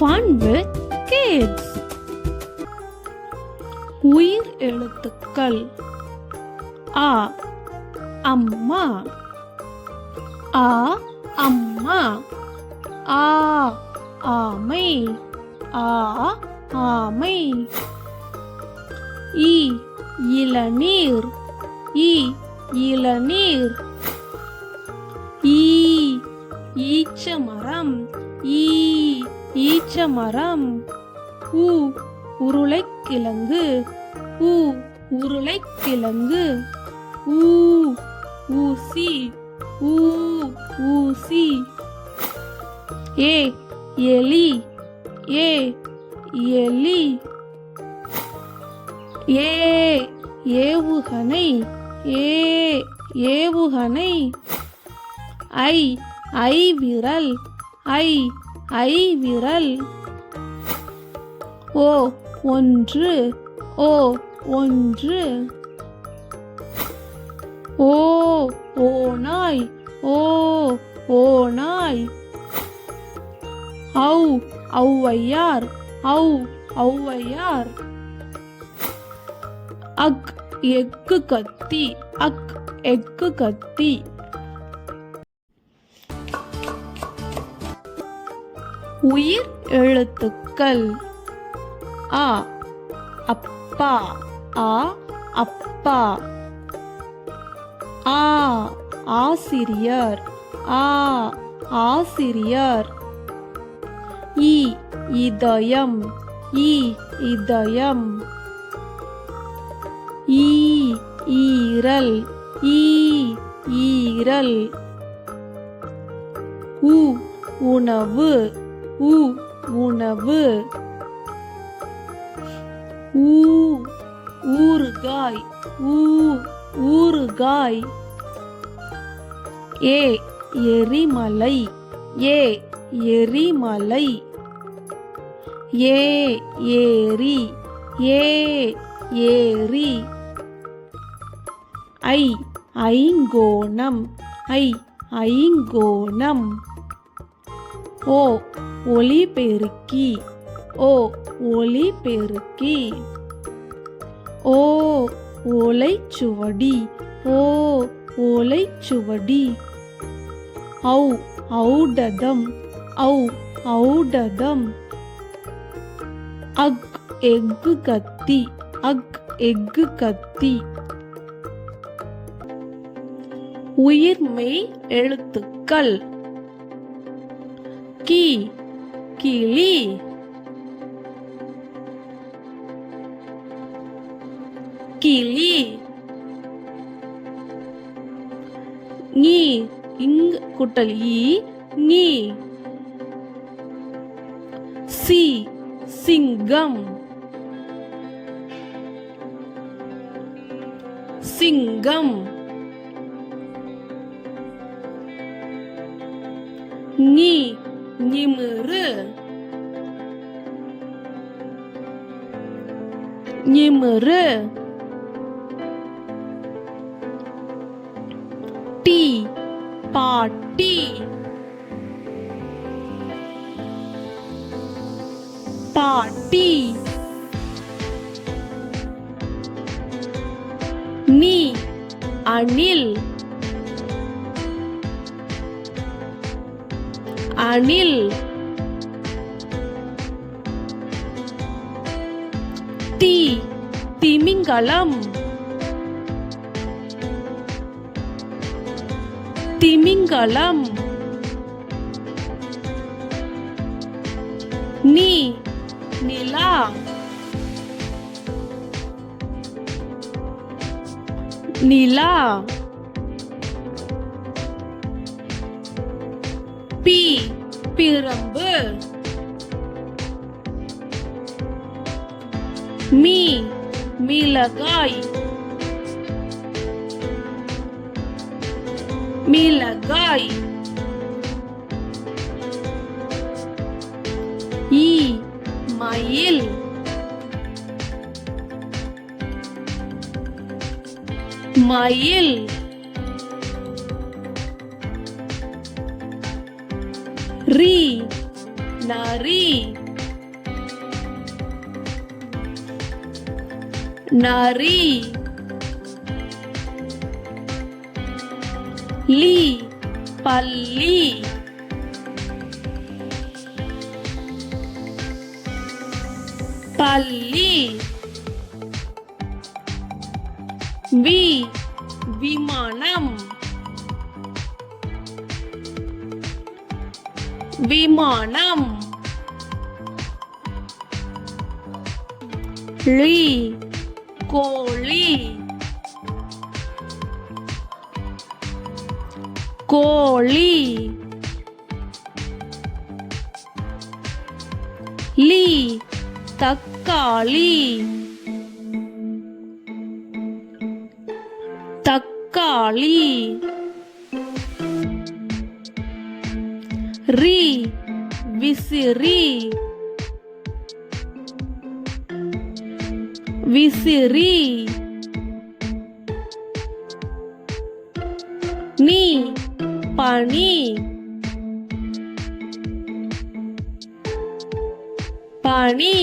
Fun with kids உயிர் எழுத்துக்கள். ஆ அம்மா. ஆ அம்மா. ஆ ஆமை. ஆ ஆமை. இ இளநீர். இ இளநீர். ஈ ஈச்ச மரம் ஈ ஈச்சமரம். உ உருளைக்கிழங்கு உ உருளைக்கிழங்கு ஊ ஊசி. ஊ ஊசி. ஏ எலி. ஏ எலி. ஏ ஏவுகணை. ஏ ஏவுகணை. ஐ ஐ விரல் ஐ ஐ விரல் ஓ ஒன்று. ஓ ஒன்று. ஓ ஓநாய். ஓ ஓநாய். ஔ ஔவையார். ஔ ஔவையார். அக் எக்கு கத்தி. அக் எக்கு கத்தி. உயிர் எழுத்துக்கள். அ அப்பா. ஆ அப்பா. ஆ ஆசிரியர். ஆ ஆசிரியர். இ இதயம். இ இதயம். ஈ ஈரல். ஈ ஈரல். உ உணவு. உ உணவு. ஊ ஊறுகாய். ஊ ஊறுகாய். ஏ எரிமலை. ஏ எரிமலை. ஏ ஏரி. ஏ ஏரி. ஐ ஐங்கோணம். ஐ ஐங்கோணம். ஓ ஒளி பெருக்கி. ஓ ஒளி பெருக்கி. ஓ ஓலை சுவடி. ஓ ஓலை சுவடி. ஔ ஔடதம். ஔ ஔடதம். அக் எஃகு கத்தி. அக் எஃகு கத்தி. உயிர்மெய் எழுத்துக்கள். கி கிளி. கிளி. நீ இங் குட்டல் ஈ நீ. சி சிங்கம். சிங்கம். நீ Німири. Німири. Tea. Party. Party. Me. Anil. আর নীল টি তিমিঙ্গালাম। তিমিঙ্গালাম। নি নীলা। নীলা। পি பிரம்பு மீ மிளகாய். மிளகாய். ஈ மயில். மயில். Nari. Nari. Li. pali, pali, Vi. Vimanam. Vimanam. ली कोली कोली ली तक्काली तक्काली री विसिरी விசிறி நீ பனி பனி